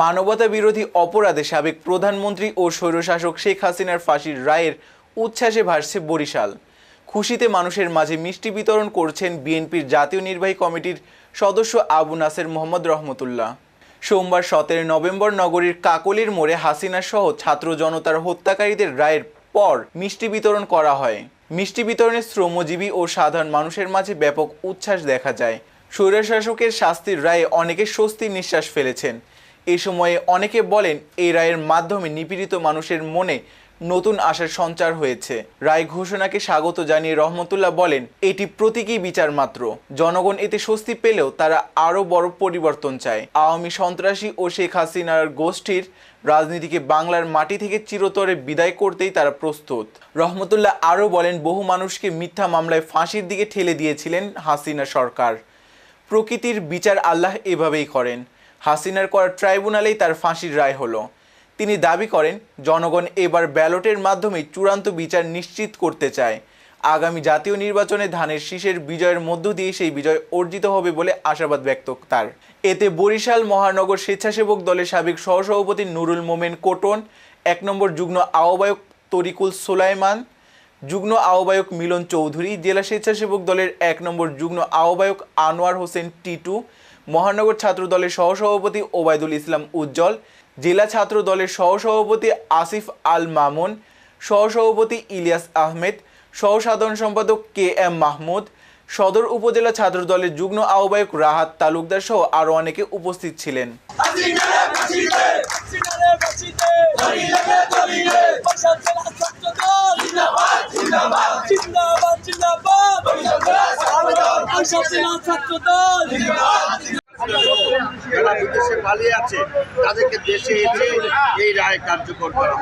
মানবতা বিরোধী অপরাধে সাবেক প্রধানমন্ত্রী ও স্বৈরশাসক শেখ হাসিনার ফাঁসির রায়ের উচ্ছ্বাসে ভাসছে বরিশাল। খুশিতে মানুষের মাঝে মিষ্টি বিতরণ করছেন বিএনপির জাতীয় নির্বাহী কমিটির সদস্য আবু নাসের মোহাম্মদ রহমতুল্লাহ। সোমবার সতেরো নভেম্বর নগরীর কাকলির মোড়ে হাসিনা সহ ছাত্র জনতার হত্যাকারীদের রায়ের পর মিষ্টি বিতরণ করা হয়। মিষ্টি বিতরণে শ্রমজীবী ও সাধারণ মানুষের মাঝে ব্যাপক উচ্ছ্বাস দেখা যায়। স্বৈরশাসকের শাস্তির রায়ে অনেকে স্বস্তির নিঃশ্বাস ফেলেছেন। এই সময়ে অনেকে বলেন এই রায়ের মাধ্যমে নিপীড়িত মানুষের মনে নতুন আশার সঞ্চার হয়েছে। রায় ঘোষণাকে স্বাগত জানিয়ে রহমতুল্লাহ বলেন, এটি প্রতীকী বিচার মাত্র। জনগণ এতে স্বস্তি পেলেও তারা আরও বড় পরিবর্তন চায়। আওয়ামী সন্ত্রাসী ও শেখ হাসিনার গোষ্ঠীর রাজনীতিকে বাংলার মাটি থেকে চিরতরে বিদায় করতেই তারা প্রস্তুত। রহমতুল্লাহ আরও বলেন, বহু মানুষকে মিথ্যা মামলায় ফাঁসির দিকে ঠেলে দিয়েছিলেন হাসিনা সরকার। প্রকৃতির বিচার আল্লাহ এভাবেই করেন। হাসিনার করা ট্রাইব্যুনালেই তার ফাঁসির রায় হলো। তিনি দাবি করেন, জনগণ এবার ব্যালটের মাধ্যমে চূড়ান্ত বিচার নিশ্চিত করতে চায়। আগামী জাতীয় নির্বাচনে ধানের শীষের বিজয়ের মধ্য দিয়ে সেই বিজয় অর্জিত হবে বলে আশাবাদ ব্যক্ত তার। এতে বরিশাল মহানগর স্বেচ্ছাসেবক দলের সাবেক সহসভাপতি নুরুল মোমেন কোটন, এক নম্বর যুগ্ম আহ্বায়ক তরিকুল সোলাইমান, যুগ্ম আহ্বায়ক মিলন চৌধুরী, জেলা স্বেচ্ছাসেবক দলের এক নম্বর যুগ্ম আহ্বায়ক আনোয়ার হোসেন টিটু মহানগর ছাত্র দলের সহসভাপতি ওবায়দুল ইসলাম উজ্জ্বল, জেলা ছাত্র দলের সহসভাপতি আসিফ আল মামুন, সহসভাপতি ইলিয়াস আহমেদ, সহসাধারণ সম্পাদক কে এম মাহমুদ, সদর উপজেলা ছাত্র দলের যুগ্ম আহ্বায়ক রাহাত তালুকদার সহ আরও অনেকে উপস্থিত ছিলেন। ছাত্র যারা বিদেশে পালিয়ে আছে তাদেরকে দেশে এসে এই রায় কার্যকর করা